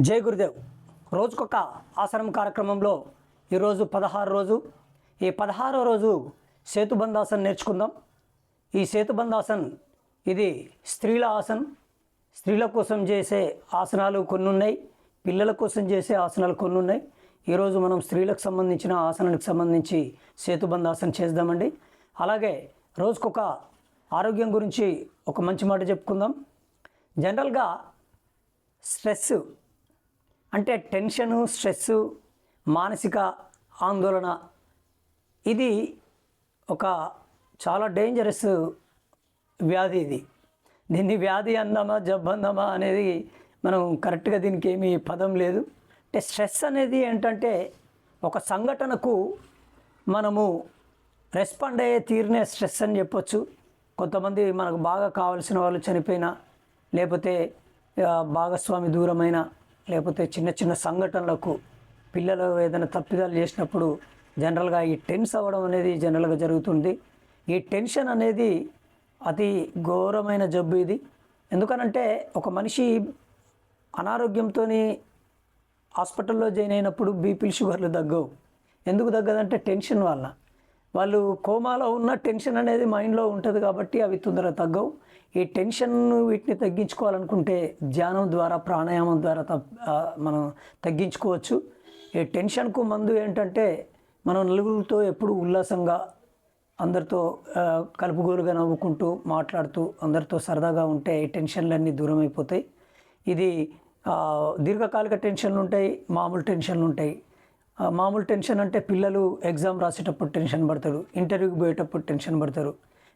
జై గురుదేవ్. రోజుకొక ఆసనం కార్యక్రమంలో ఈరోజు పదహారు రోజు. ఈ పదహారో రోజు సేతుబంధాసన్ నేర్చుకుందాం. ఈ సేతుబంధాసన్ ఇది స్త్రీల ఆసన్. స్త్రీల కోసం చేసే ఆసనాలు కొన్ని ఉన్నాయి పిల్లల కోసం చేసే ఆసనాలు కొన్ని ఉన్నాయి ఈరోజు మనం స్త్రీలకు సంబంధించిన ఆసనానికి సంబంధించి సేతుబంధాసన్ చేద్దామండి. అలాగే రోజుకొక ఆరోగ్యం గురించి ఒక మంచి మాట చెప్పుకుందాం. జనరల్గా స్ట్రెస్ అంటే టెన్షను స్ట్రెస్సు మానసిక ఆందోళన ఇది ఒక చాలా డేంజరస్ వ్యాధి ఇది. దీన్ని వ్యాధి అందామా జబ్బందమా అనేది మనం కరెక్ట్గా దీనికి ఏమీ పదం లేదు. అంటే స్ట్రెస్ అనేది ఏంటంటే ఒక సంఘటనకు మనము రెస్పాండ్ అయ్యే తీరునే స్ట్రెస్ అని చెప్పొచ్చు. కొంతమంది మనకు బాగా కావలసిన వాళ్ళు చనిపోయినా లేకపోతే భాగస్వామి దూరమైన లేకపోతే చిన్న చిన్న సంఘటనలకు పిల్లలు ఏదైనా తప్పిదాలు చేసినప్పుడు జనరల్గా ఈ టెన్స్ అవ్వడం అనేది జనరల్గా జరుగుతుంది. ఈ టెన్షన్ అనేది అతి ఘోరమైన జబ్బు ఇది. ఎందుకనంటే ఒక మనిషి అనారోగ్యంతో హాస్పిటల్లో జాయిన్ అయినప్పుడు బీపీలు షుగర్లు తగ్గవు. ఎందుకు తగ్గదంటే టెన్షన్ వల్ల. వాళ్ళు కోమాలో ఉన్న టెన్షన్ అనేది మైండ్లో ఉంటుంది కాబట్టి అవి తొందరగా తగ్గవు. ఈ టెన్షన్ వీటిని తగ్గించుకోవాలనుకుంటే ధ్యానం ద్వారా ప్రాణాయామం ద్వారా మనం తగ్గించుకోవచ్చు. ఈ టెన్షన్కు మందు ఏంటంటే మనం నలుగురితో ఎప్పుడు ఉల్లాసంగా అందరితో కలుపుగోలుగా నవ్వుకుంటూ మాట్లాడుతూ అందరితో సరదాగా ఉంటే ఈ టెన్షన్లన్నీ దూరం అయిపోతాయి ఇది దీర్ఘకాలిక టెన్షన్లు ఉంటాయి మామూలు టెన్షన్లు ఉంటాయి. మామూలు టెన్షన్ అంటే పిల్లలు ఎగ్జామ్ రాసేటప్పుడు టెన్షన్ పడతారు ఇంటర్వ్యూకి పోయేటప్పుడు టెన్షన్ పడతారు.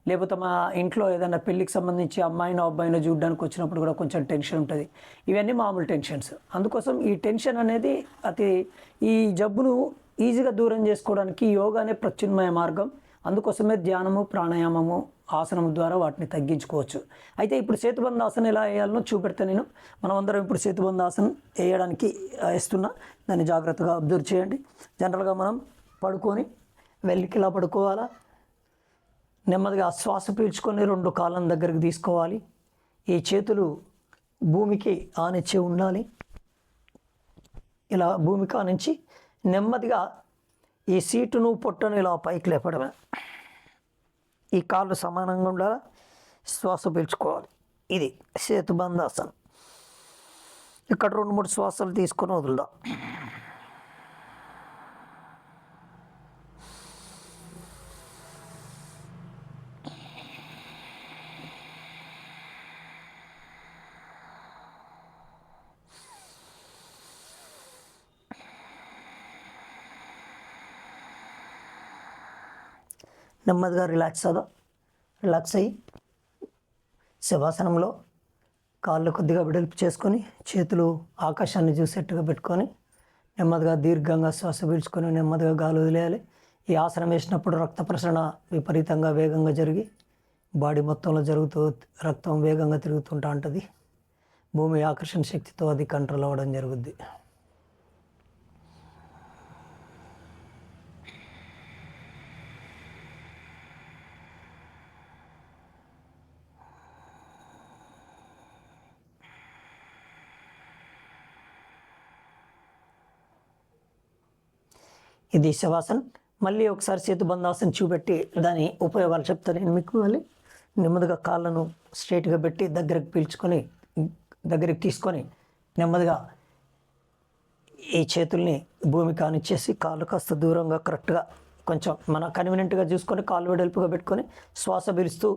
లేకపోతే మా ఇంట్లో ఏదైనా పెళ్ళికి సంబంధించి అమ్మాయినో అబ్బాయినో చూడడానికి వచ్చినప్పుడు కూడా కొంచెం టెన్షన్ ఉంటుంది. ఇవన్నీ మామూలు టెన్షన్స్. అందుకోసం ఈ టెన్షన్ అనేది అతి ఈ జబ్బును ఈజీగా దూరం చేసుకోవడానికి యోగా అనే ప్రత్యున్మయ మార్గం. అందుకోసమే ధ్యానము ప్రాణాయామము ఆసనం ద్వారా వాటిని తగ్గించుకోవచ్చు. అయితే ఇప్పుడు సేతుబంధ ఆసనం ఎలా వేయాలనో చూపెడతా నేను. మనం అందరం ఇప్పుడు సేతుబంధ ఆసనం వేయడానికి వేస్తున్నా దాన్ని జాగ్రత్తగా అబ్జర్వ్ చేయండి. జనరల్గా మనం పడుకొని వెళ్ళికి ఇలా పడుకోవాలా? నెమ్మదిగా శ్వాస పీల్చుకొని రెండు కాలం దగ్గరికి తీసుకోవాలి. ఈ చేతులు భూమికి ఆనిచ్చి ఉండాలి. ఇలా భూమికి ఆనించి నెమ్మదిగా ఈ సీటును పొట్టను ఇలా పైకి లేపడమే. ఈ కాళ్ళు సమానంగా ఉండాలి? శ్వాస పీల్చుకోవాలి. ఇది సేతుబంధాసనం. ఇక్కడ రెండు మూడు శ్వాసలు తీసుకొని వదులుదాం. నెమ్మదిగా రిలాక్స్ అవుదాం. రిలాక్స్ అయ్యి శవాసనంలో కాళ్ళు కొద్దిగా వెడల్పు చేసుకొని చేతులు ఆకాశాన్ని చూసేట్టుగా పెట్టుకొని నెమ్మదిగా దీర్ఘంగా శ్వాస పీల్చుకొని నెమ్మదిగా గాలి వదిలేయాలి. ఈ ఆసనం వేసినప్పుడు రక్త ప్రసరణ విపరీతంగా వేగంగా జరిగి బాడీ మొత్తంలో జరుగుతూ రక్తం వేగంగా తిరుగుతుంటా ఉంటుంది. భూమి ఆకర్షణ శక్తితో అది కంట్రోల్ అవ్వడం జరుగుద్ది. ఇది శవాసన్ మళ్ళీ ఒకసారి సేతుబంధాసన్ చూపెట్టి దాని ఉపయోగాలు చెప్తాను నేను మీకు మళ్ళీ. నెమ్మదిగా కాళ్ళను స్ట్రైట్గా పెట్టి దగ్గరకు పీల్చుకొని దగ్గరికి తీసుకొని నెమ్మదిగా ఈ చేతుల్ని భూమి కానిచ్చేసి కాళ్ళు కాస్త దూరంగా కరెక్ట్గా కొంచెం మన కన్వీనియంట్గా చూసుకొని కాళ్ళు వెడల్పుగా పెట్టుకొని శ్వాస పీలుస్తూ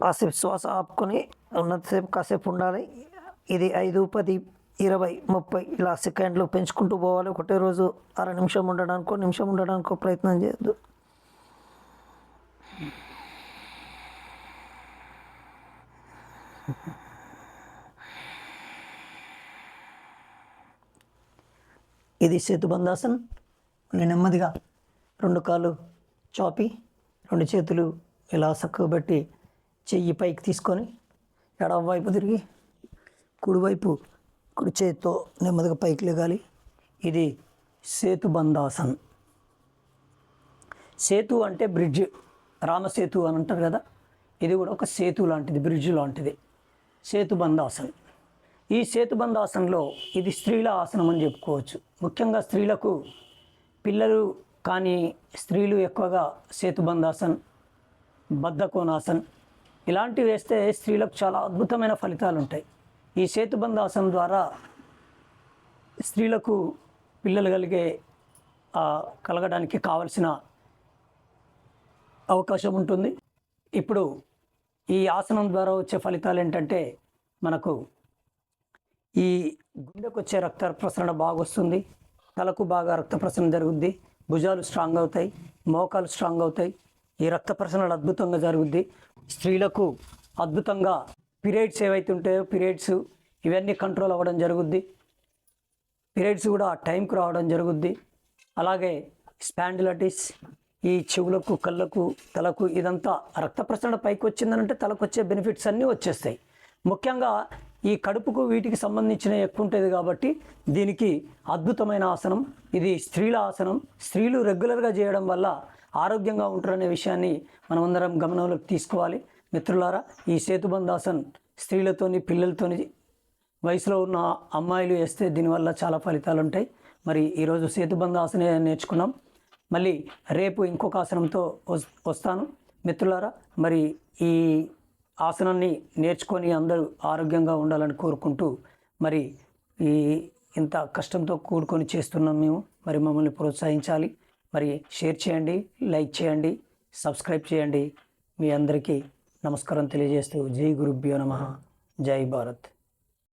కాసేపు శ్వాస ఆపుకొని ఉన్నంతసేపు కాసేపు ఉండాలి. ఇది ఐదు పది ఇరవై ముప్పై ఇలా సెకండ్లు పెంచుకుంటూ పోవాలి. ఒకటే రోజు అర నిమిషం ఉండడానికో నిమిషం ఉండడానికో ప్రయత్నం చేయొద్దు. ఇది సేతుబంధాసన్ మళ్ళీ నెమ్మదిగా రెండు కాళ్ళు చాపి రెండు చేతులు ఇలా చక్కగా పెట్టి చెయ్యి పైకి తీసుకొని ఎడవ వైపు తిరిగి కుడివైపు కుడి చేతితో నెమ్మదిగా పైకి లెగాలి. ఇది సేతుబంధాసన్ సేతు అంటే బ్రిడ్జ్ రామసేతు అని అంటారు కదా? ఇది కూడా ఒక సేతు లాంటిది బ్రిడ్జ్ లాంటిది. సేతుబంధాసన్ ఈ సేతుబంధాసనంలో ఇది స్త్రీల ఆసనం అని చెప్పుకోవచ్చు. ముఖ్యంగా స్త్రీలకు పిల్లలు కానీ స్త్రీలు ఎక్కువగా సేతుబంధాసన్ బద్ధకోనాసన్ ఇలాంటివి వేస్తే స్త్రీలకు చాలా అద్భుతమైన ఫలితాలు ఉంటాయి ఈ సేతుబంధాసనం ద్వారా స్త్రీలకు పిల్లలు కలిగే కలగడానికి కావలసిన అవకాశం ఉంటుంది. ఇప్పుడు ఈ ఆసనం ద్వారా వచ్చే ఫలితాలు ఏంటంటే మనకు ఈ గుండెకు వచ్చే రక్త ప్రసరణ బాగా వస్తుంది. తలకు బాగా రక్త ప్రసరణ జరుగుద్ది. భుజాలు స్ట్రాంగ్ అవుతాయి. మోకాలు స్ట్రాంగ్ అవుతాయి. ఈ రక్త ప్రసరణ అద్భుతంగా జరుగుద్ది. స్త్రీలకు అద్భుతంగా పీరియడ్స్ ఏవైతే ఉంటాయో పీరియడ్స్ ఇవన్నీ కంట్రోల్ అవ్వడం జరుగుద్ది. పీరియడ్స్ కూడా టైంకు రావడం జరుగుద్ది. అలాగే స్పాండిలటిస్ ఈ చెవులకు కళ్ళకు తలకు ఇదంతా రక్త ప్రసరణ పైకి వచ్చిందనంటే తలకు వచ్చే బెనిఫిట్స్ అన్నీ వచ్చేస్తాయి. ముఖ్యంగా ఈ కడుపుకు వీటికి సంబంధించిన ఎక్కువ ఉంటుంది కాబట్టి దీనికి అద్భుతమైన ఆసనం ఇది స్త్రీల ఆసనం. స్త్రీలు రెగ్యులర్గా చేయడం వల్ల ఆరోగ్యంగా ఉంటారనే విషయాన్ని మనమందరం గమనంలోకి తీసుకోవాలి. మిత్రులారా ఈ సేతుబంధాసన్ స్త్రీలతోని పిల్లలతోని వయసులో ఉన్న అమ్మాయిలు వేస్తే దీనివల్ల చాలా ఫలితాలు ఉంటాయి మరి ఈరోజు సేతుబంధ ఆసనే నేర్చుకున్నాం. మళ్ళీ రేపు ఇంకొక ఆసనంతో వస్- వస్తాను. మిత్రులారా మరి ఈ ఆసనాన్ని నేర్చుకొని అందరూ ఆరోగ్యంగా ఉండాలని కోరుకుంటూ మరి ఈ ఇంత కష్టంతో కూడుకొని చేస్తున్నాం మేము. మరి మమ్మల్ని ప్రోత్సహించాలి. మరి షేర్ చేయండి లైక్ చేయండి సబ్స్క్రైబ్ చేయండి. మీ అందరికీ నమస్కారం తెలియజేస్తూ జై గురుభ్యో నమ. జై భారత్.